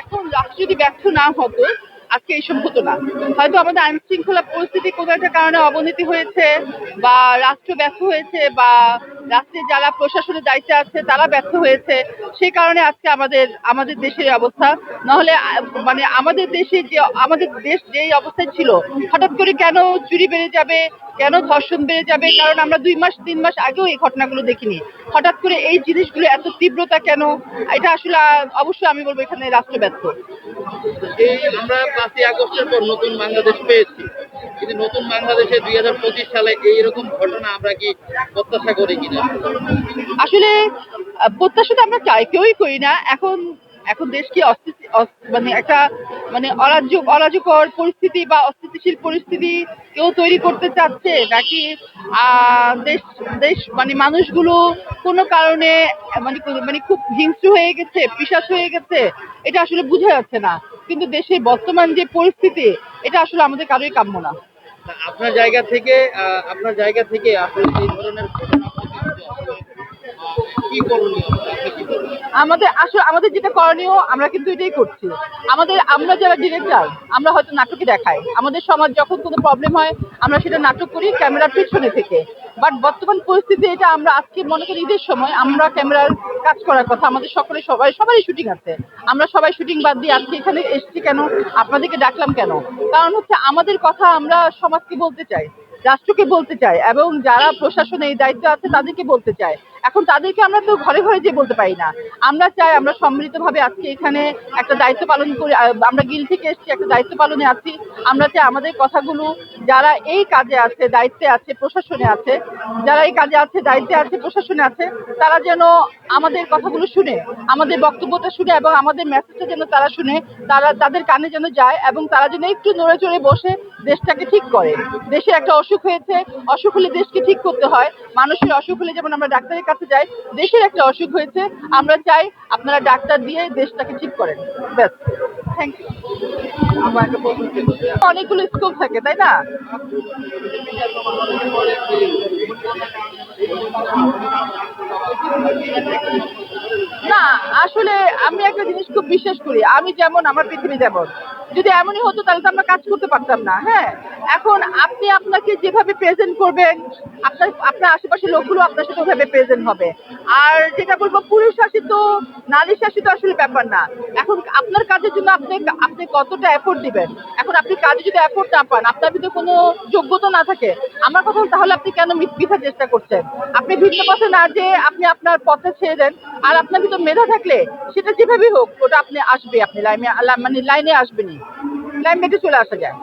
এখন রাষ্ট্র যদি ব্যর্থ না হতো আজকে এইসব হতো না। হয়তো আমাদের আইন শৃঙ্খলা পরিস্থিতি কোনো একটা কারণে অবনতি হয়েছে বা রাষ্ট্র ব্যর্থ হয়েছে বা রাষ্ট্রে যারা প্রশাসনের দায়িত্বে আছে তারা ব্যর্থ হয়েছে। সেই কারণে আজকে আমাদের আমাদের দেশের অবস্থা। নাহলে মানে আমাদের দেশে যে, আমাদের দেশ যেই অবস্থায় ছিল, হঠাৎ করে কেন চুরি বেড়ে যাবে, কেন ধর্ষণ বেড়ে যাবে? কারণ আমরা দুই মাস, তিন মাস আগেও এই ঘটনাগুলো দেখিনি। হঠাৎ করে এই জিনিসগুলো এত তীব্রতা কেন? এটা আসলে অবশ্যই আমি বলব এখানে রাষ্ট্র ব্যর্থ। এই আমরা পাঁচই আগস্টের পর নতুন বাংলাদেশ পেয়েছি। কিন্তু নতুন বাংলাদেশে দুই হাজার পঁচিশ সালে এইরকম ঘটনা আমরা কি প্রত্যাশা করি কিনা? আসলে প্রত্যাশা তো আমরা কেউই করি না। এখন এখন দেশ কি মানে একটা মানে অরাজ্য অরাজকর পরিস্থিতি বা অস্থিতিশীল পরিস্থিতি কেউ তৈরি করতে চাচ্ছে? নাকি দেশ দেশ মানে মানুষগুলো কোনো কারণে মানে মানে খুব হিংস্র হয়ে গেছে পিসাচ হয়ে গেছে? এটা আসলে বোঝা যাচ্ছে না। কিন্তু দেশের বর্তমান যে পরিস্থিতি, এটা আসলে আমাদের কারোই কাম্য না। আপনার জায়গা থেকে আপনার জায়গা থেকে আসলে এই ধরনের কি করণীয়? আমাদের আসলে, আমাদের যেটা করণীয়, আমরা কিন্তু এটাই করছি। আমাদের, আমরা যারা ডিরেক্টর আমরা হয়তো নাটকে দেখাই। আমাদের সমাজ যখন কোনো প্রবলেম হয়, আমরা সেটা নাটক করি ক্যামেরার পিছনে থেকে। বাট বর্তমান পরিস্থিতি এটা আমরা আজকে মনে করি ঈদের সময়, আমরা ক্যামেরার কাজ করার কথা, আমাদের সকলে সবাই, সবারই শুটিং আছে। আমরা সবাই শুটিং বাদ দিয়ে আজকে এখানে এসেছি কেন? আপনাদেরকে ডাকলাম কেন? কারণ হচ্ছে আমাদের কথা আমরা সমাজকে বলতে চাই, রাষ্ট্রকে বলতে চাই, এবং যারা প্রশাসনে এই দায়িত্ব আছে তাদেরকে বলতে চাই। এখন তাদেরকে আমরা তো ঘরে ঘরে যেয়ে বলতে পারি না। আমরা চাই, আমরা সম্মিলিতভাবে আজকে এখানে একটা দায়িত্ব পালন করি আমরা গিল থেকে এসেছি, একটা দায়িত্ব পালনে আছি। আমরা চাই আমাদের কথাগুলো যারা এই কাজে আছে, দায়িত্বে আছে, প্রশাসনে আছে, যারা এই কাজে আছে, দায়িত্বে আছে, প্রশাসনে আছে, তারা যেন আমাদের কথাগুলো শুনে, আমাদের বক্তব্যটা শুনে এবং আমাদের মেসেজটা যেন তারা শুনে, তারা তাদের কানে যেন যায় এবং তারা যেন একটু নড়ে চড়ে বসে দেশটাকে ঠিক করে। দেশে একটা অসুখ হয়েছে, অসুখ হলে দেশকে ঠিক করতে হয়। মানুষের অসুখ হলে যেমন আমরা ডাক্তারের কাছে যাই দেশের একটা অসুখ হয়েছে আমরা চাই আপনারা ডাক্তার দিয়ে দেশটাকে ঠিক করেন। ব্যাস। থ্যাংক ইউ অনেকগুলো থাকে, তাই না? না, আসলে আমি একটা জিনিস খুব বিশ্বাস করি, আমি যেমন, আমার পৃথিবী যেমন। যদি এমনই হতো, তাহলে তো আমরা কাজ করতে পারতাম না হ্যাঁ? এখন আপনি আপনাকে যেভাবে প্রেজেন্ট করবেন, আপনার আপনার আশেপাশের লোকগুলো আপনার সাথে ওভাবে প্রেজেন্ট হবে। আর যেটা বলব পুরুষ শাসিত নারী শাসিত আসলে ব্যাপার না। এখন আপনার কাজের জন্য আপনি আপনি কতটা এফোর্ট দিবেন? এখন আপনি কাজে যদি এফোর্ট না পান আপনার ভিতরে কোনো যোগ্যতা না থাকে আমার কথা তাহলে আপনি কেন মিথ্যা চেষ্টা করছেন? আপনি ভিন্ন পথে না যে আপনি আপনার পথে ছেড়ে দেন আর আপনার ভিতর মেধা থাকলে সেটা যেভাবেই হোক ওটা আপনি আসবে আপনি লাইনে মানে লাইনে আসবেনই। লাইন মেটে চলে আসা যায়।